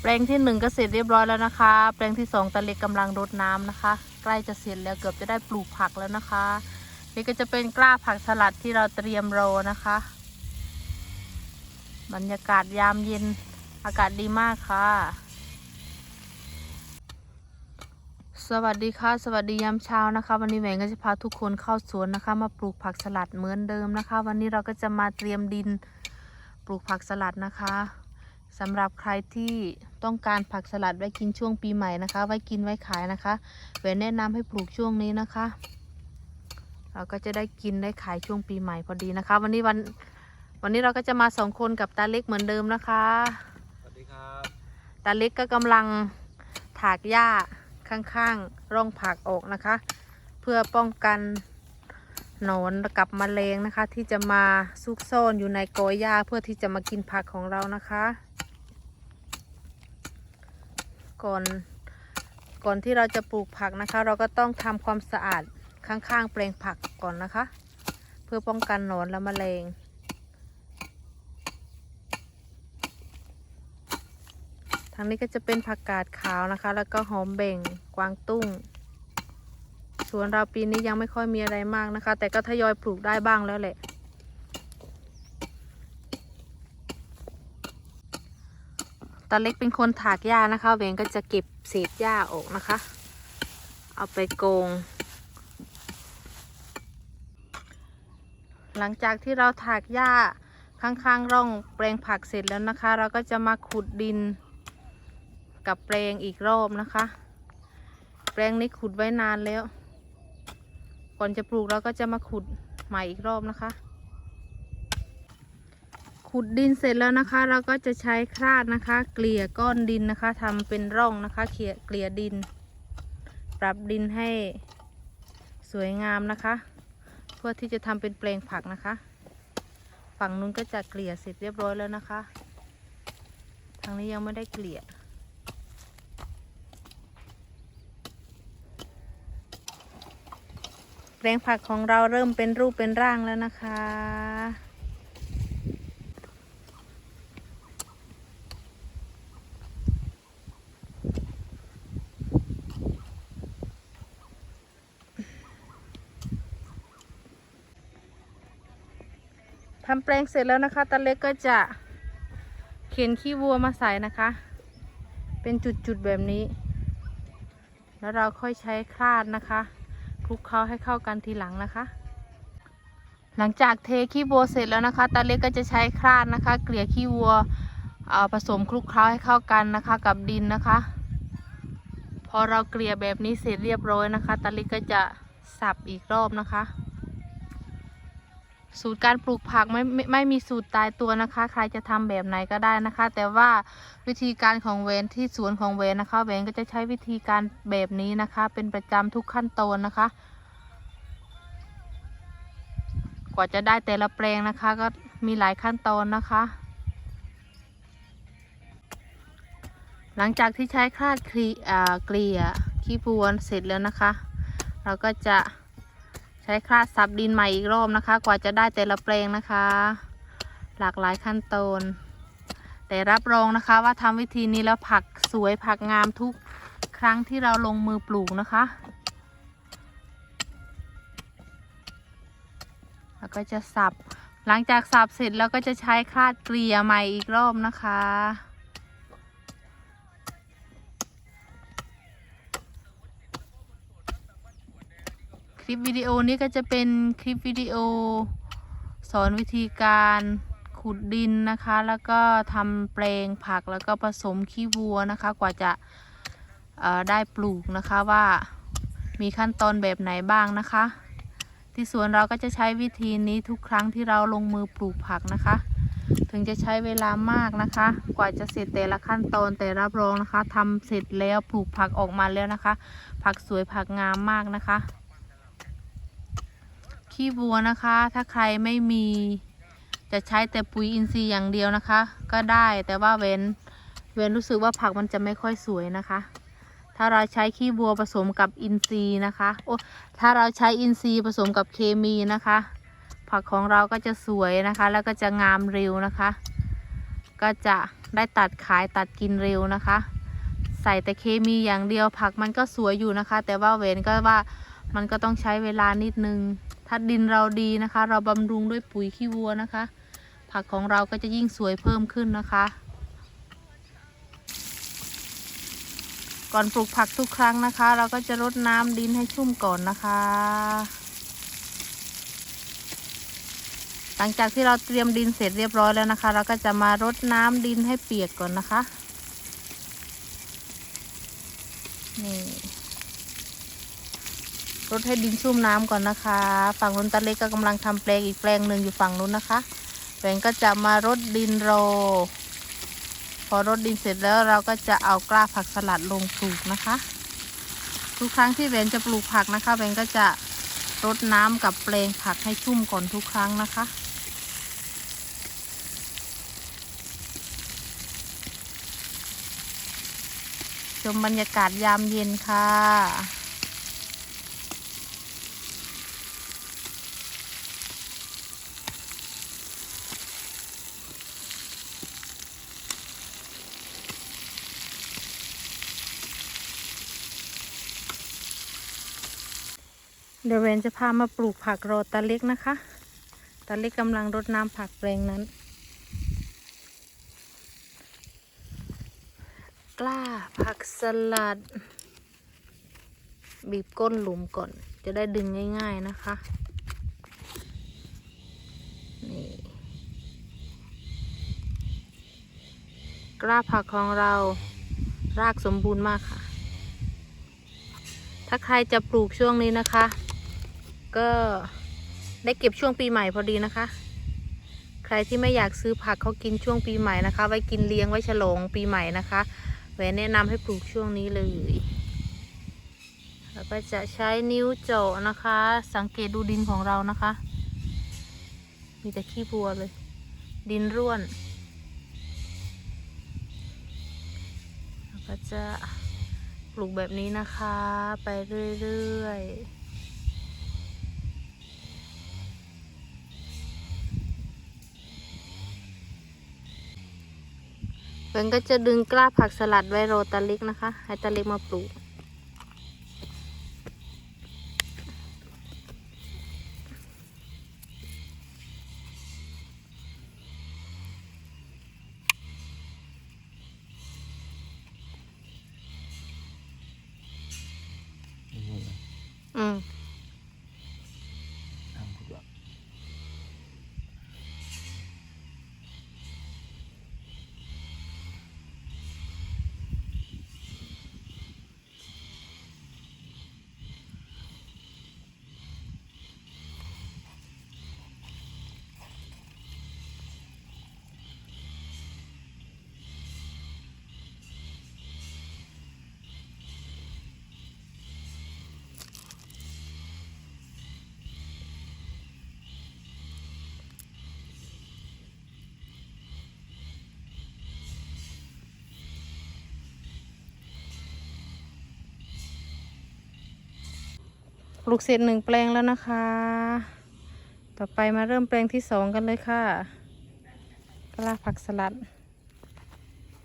แปลงที่หนึ่งก็เสร็จเรียบร้อยแล้วนะคะ แปลงที่สองตาเล็กกำลังรดน้ำนะคะ ใกล้จะเสร็จแล้วเกือบจะได้ปลูกผักแล้วนะคะ นี่ก็จะเป็นกล้าผักสลัดที่เราเตรียมโรนะคะ บรรยากาศยามเย็นอากาศดีมากค่ะ สวัสดีค่ะ สวัสดียามเช้านะคะ วันนี้แหวงก็จะพาทุกคนเข้าสวนนะคะ มาปลูกผักสลัดเหมือนเดิมนะคะ วันนี้เราก็จะมาเตรียมดินปลูกผักสลัดนะคะ สำหรับใครที่ต้องการผักสลัดไว้กินช่วงปีใหม่นะคะ ไว้กินไว้ขายนะคะแหวนแนะนำให้ปลูกช่วงนี้นะคะ เราก็จะได้กินได้ขายช่วงปีใหม่พอดีนะคะ วันนี้วันวันนี้เราก็จะมาสองคนกับตาเล็กเหมือนเดิมนะคะสวัสดีครับตาเล็กก็กำลังถากหญ้าข้างๆร่องผักออกนะคะ เพื่อป้องกันหนอนกับแมลงนะคะ ที่จะมาซุกซ่อนอยู่ในกอหญ้าเพื่อที่จะมากินผักของเรานะคะ ก่อนก่อนที่เราจะปลูกผักนะคะ เราก็ต้องทำความสะอาดข้างๆแปลงผักก่อนนะคะ เพื่อป้องกันหนอนและแมลงทางนี้ก็จะเป็นผักกาดขาวนะคะ แล้วก็หอมเบ่งกวางตุ้งสวนเราปีนี้ยังไม่ค่อยมีอะไรมากนะคะ แต่ก็ทยอยปลูกได้บ้างแล้วแหละ ตาเล็กเป็นคนถากหญ้านะคะเวงก็จะเก็บเศษหญ้าออกนะคะ เอาไปโกง หลังจากที่เราถากหญ้าข้างๆร่องแปลงผักเสร็จแล้วนะคะ เราก็จะมาขุดดินกับแปลงอีกรอบนะคะ แปลงนี้ขุดไว้นานแล้ว ก่อนจะปลูกเราก็จะมาขุดใหม่อีกรอบนะคะ ขุดดินเสร็จแล้วนะคะ เราก็จะใช้คราดนะคะ เกลี่ยก้อนดินนะคะทำเป็นร่องนะคะเกลี่ยเกลี่ยดิน ปรับดินให้สวยงามนะคะ เพื่อที่จะทำเป็นแปลงผักนะคะ ฝั่งนู้นก็จะเกลี่ยเสร็จเรียบร้อยแล้วนะคะ ทางนี้ยังไม่ได้เกลี่ยแปลงผักของเราเริ่มเป็นรูปเป็นร่างแล้วนะคะ ทำแปลงเสร็จแล้วนะคะตาเล็กก็จะเข็นขี้วัวมาใส่นะคะ เป็นจุดๆแบบนี้ แล้วเราค่อยใช้คลาดนะคะคลุกเคล้าให้เข้ากันทีหลังนะคะ หลังจากเทขี้วัวเสร็จแล้วนะคะตาเล็กก็จะใช้คลาดนะคะ เกลี่ยขี้วัวผสมคลุกเคล้าให้เข้ากันนะคะกับดินนะคะ พอเราเกลี่ยแบบนี้เสร็จเรียบร้อยนะคะตาเล็กก็จะสับอีกรอบนะคะ สูตรการปลูกผักไม่ไม่ไม่มีสูตรตายตัวนะคะ ใครจะทำแบบไหนก็ได้นะคะ แต่ว่าวิธีการของเวนที่สวนของเวนนะคะเวนก็จะใช้วิธีการแบบนี้นะคะ เป็นประจำทุกขั้นตอนนะคะ กว่าจะได้แต่ละแปลงนะคะ ก็มีหลายขั้นตอนนะคะ หลังจากที่ใช้คลาดคลีอ่าเกลี่ยขี้พวนเสร็จแล้วนะคะ เราก็จะ ช้คลาดซับดินใหม่อีกรอบนะคะ กว่าจะได้แต่ละแปลงนะคะ หลากหลายขั้นตอน แต่รับรองนะคะว่าทำวิธีนี้แล้วผักสวยผักงามทุกครั้งที่เราลงมือปลูกนะคะ แล้วก็จะสับ หลังจากสับเสร็จแล้วก็จะใช้คลาดเกลี่ยใหม่อีกรอบนะคะ ลิปวิดีโอนี้ก็จะเป็นคลิปวิดีโอ สอนวิธีการขุดดินนะคะ แล้วก็ทำแปลงผักแล้วก็ผสมขี้วัวนะคะ กว่าจะได้ปลูกนะคะว่ามีขั้นตอนแบบไหนบ้างนะคะ ที่สวนเราก็จะใช้วิธีนี้ทุกครั้งที่เราลงมือปลูกผักนะคะ ถึงจะใช้เวลามากนะคะ กว่าจะเสร็จแต่ละขั้นตอนแต่รับรองนะคะทำเสร็จแล้วปลูกผักออกมาแล้วนะคะ ผักสวยผักงามมากนะคะ ขี้วัวนะคะ ถ้าใครไม่มีจะใช้แต่ปุ๋ยอินทรีย์อย่างเดียวนะคะ ก็ได้แต่ว่าเว้นเว้นรู้สึกว่าผักมันจะไม่ค่อยสวยนะคะ ถ้าเราใช้ขี้วัวผสมกับอินทรีย์นะคะโอ้ถ้าเราใช้อินทรีย์ผสมกับเคมีนะคะ ผักของเราก็จะสวยนะคะ แล้วก็จะงามเร็วนะคะ ก็จะได้ตัดขายตัดกินเร็วนะคะ ใส่แต่เคมีอย่างเดียวผักมันก็สวยอยู่นะคะ แต่ว่าเวนก็ว่ามันก็ต้องใช้เวลานิดนึง ถ้าดินเราดีนะคะ เราบำรุงด้วยปุ๋ยขี้วัวนะคะ ผักของเราก็จะยิ่งสวยเพิ่มขึ้นนะคะ ก่อนปลูกผักทุกครั้งนะคะ เราก็จะรดน้ำดินให้ชุ่มก่อนนะคะ หลังจากที่เราเตรียมดินเสร็จเรียบร้อยแล้วนะคะ เราก็จะมารดน้ำดินให้เปียกก่อนนะคะนี่ รดให้ดินชุ่มน้ำก่อนนะคะ ฝั่งนู้นตาเล็กก็กำลังทำแปลงอีกแปลงหนึ่งอยู่ฝั่งนู้นนะคะแปลงก็จะมารดดินโร พอรดดินเสร็จแล้วเราก็จะเอากล้าผักสลัดลงปลูกนะคะ ทุกครั้งที่เบนจะปลูกผักนะคะเบนก็จะรดน้ำกับแปลงผักให้ชุ่มก่อนทุกครั้งนะคะชมบรรยากาศยามเย็นค่ะ เดี๋ยวเวนจะพามาปลูกผักโรตาเล็กนะคะ ตาเล็กกำลังรดน้ำผักแปลงนั้น กล้าผักสลัด บีบก้นหลุมก่อน จะได้ดึงง่าย ๆนะคะนี่กล้าผักของเรารากสมบูรณ์มากค่ะ ถ้าใครจะปลูกช่วงนี้นะคะ ก็ได้เก็บช่วงปีใหม่พอดีนะคะ ใครที่ไม่อยากซื้อผักเขากินช่วงปีใหม่นะคะ ไว้กินเลี้ยงไว้ฉลองปีใหม่นะคะแหวนแนะนำให้ปลูกช่วงนี้เลย แล้วก็จะใช้นิ้วเจาะนะคะ สังเกตดูดินของเรานะคะ มีแต่ขี้บัวเลย ดินร่วนแล้วก็จะปลูกแบบนี้นะคะ ไปเรื่อยๆ เพิ่นก็จะดึงกล้าผักสลัดไว้โรตาลิกนะคะ ให้ตาลิกมาปลูก อืม ป ลูกเสร็จหนึ่งแปลงแล้วนะคะ ต่อไปมาเริ่มแปลงที่สองกันเลยค่ะกระลาผักสลัด